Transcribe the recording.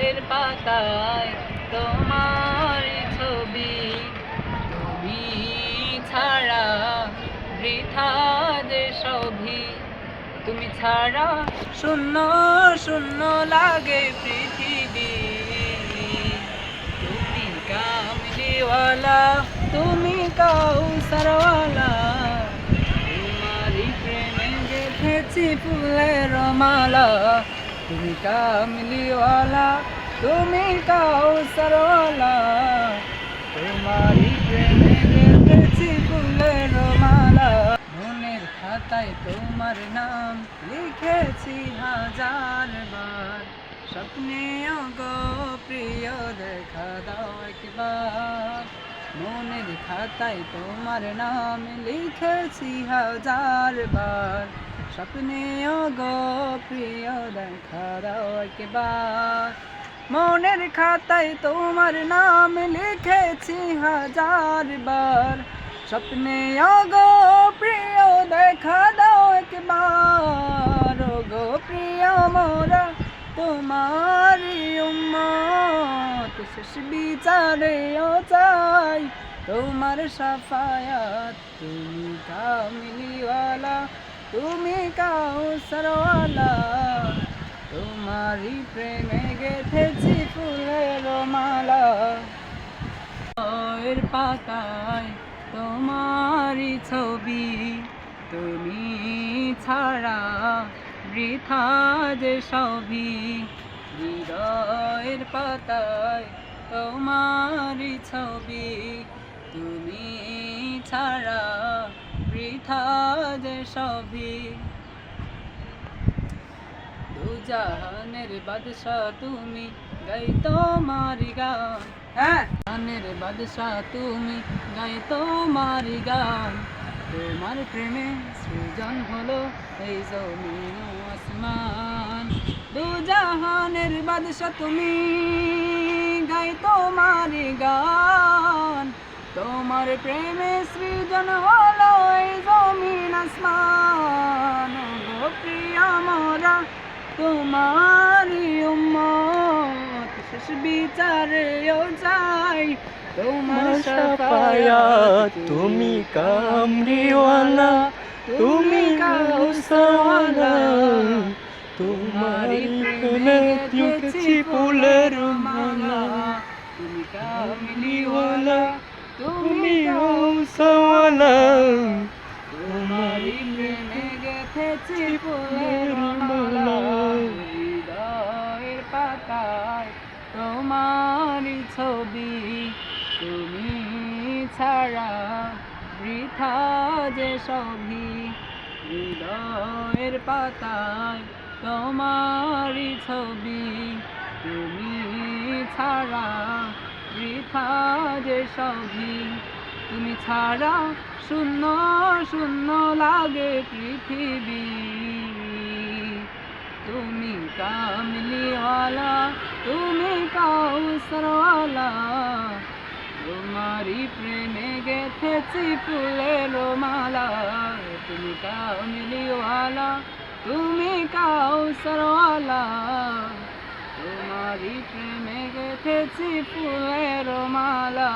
হৃদয়ের পাতায় তোমার ছবি, তুমি ছাড়া বৃথা যে সবই তুমি ছাড়া শূন্য শূন্য লাগে পৃথিবী। তুমি কামলিওয়ালা, তুমি কাউসারওয়ালা। তোমারই প্রেমে গেথেছি ফুলের মালা। তুমি কামলিওয়ালা, তুমি কাউসারওয়ালা। তোমারই প্রেমে ফুলের মালা। মনের খাতায় তোমার নাম লিখেছি হাজার বার। স্বপ্নে গো প্রিয়, দেখা দাও একবার। মনের খাতায় তোমার নাম লিখেছি হাজার বার। স্বপ্নে গো প্রিয় দেখা দাও একবার। মনের খাতায় তোমার নাম লিখেছি হাজার বার। স্বপ্নে গো প্রিয় দেখা দাও একবার গো প্রিয় মোরা তোমারি শেষ বিচারে ও চাই তোমার সাফায়াত। তুমি কামিলিওয়ালা তুমি কাউসারওয়ালা তোমারই প্রেমে গেথেছি ফুলের মালা। এর পাতায় তোমারই ছবি, তুমি ছাড়া বৃথা যে সবই। হৃদয়ের পাতায় তোমারি ছবি, তুমি ছাড়া বৃথা যে সবই দুজাহানের বাদশাহ তুমি গাই তোমার গান। হ্যাঁ। গানের বাদশাহ তুমি গাই তোমার গান। তোমার প্রেমে সৃজন হলো এই জমিন আসমান। দুজাহানের বাদশাহ তুমি গাই তোমার গান। তোমার প্রেমে সৃজন হলো এই জমিন আসমান। গো প্রিয়া মোরা তোমারি উম্মত। শেষ বিচারে ও যাই তোমার সাফায়াত। তুমি কামরিওয়ালা তুমি কাউসারওয়ালা তোমারই প্রেমে লিখেছি ফুলের মালা তুমি তুমি কাউসারওয়ালা তোমারই প্রেমে গেথেছি ফুলের মালা। হৃদয়ের পাতায় তোমারই ছবি। তুমি ছাড়া বৃথা যে সবই। হৃদয়ের পাতায় তোমারই ছবি। তুমি ছাড়া বৃথা যে সবই তুমি ছাড়া শূন্য শূন্য লাগে পৃথিবী। তুমি কামলিওয়ালা, তুমি কাউসরওয়ালা। তোমারি প্রেমে গেথেছি ফুলের মালা। তুমি কামলিওয়ালা, তুমি কাউসরওয়ালা। গেথেছি ফুলের মালা।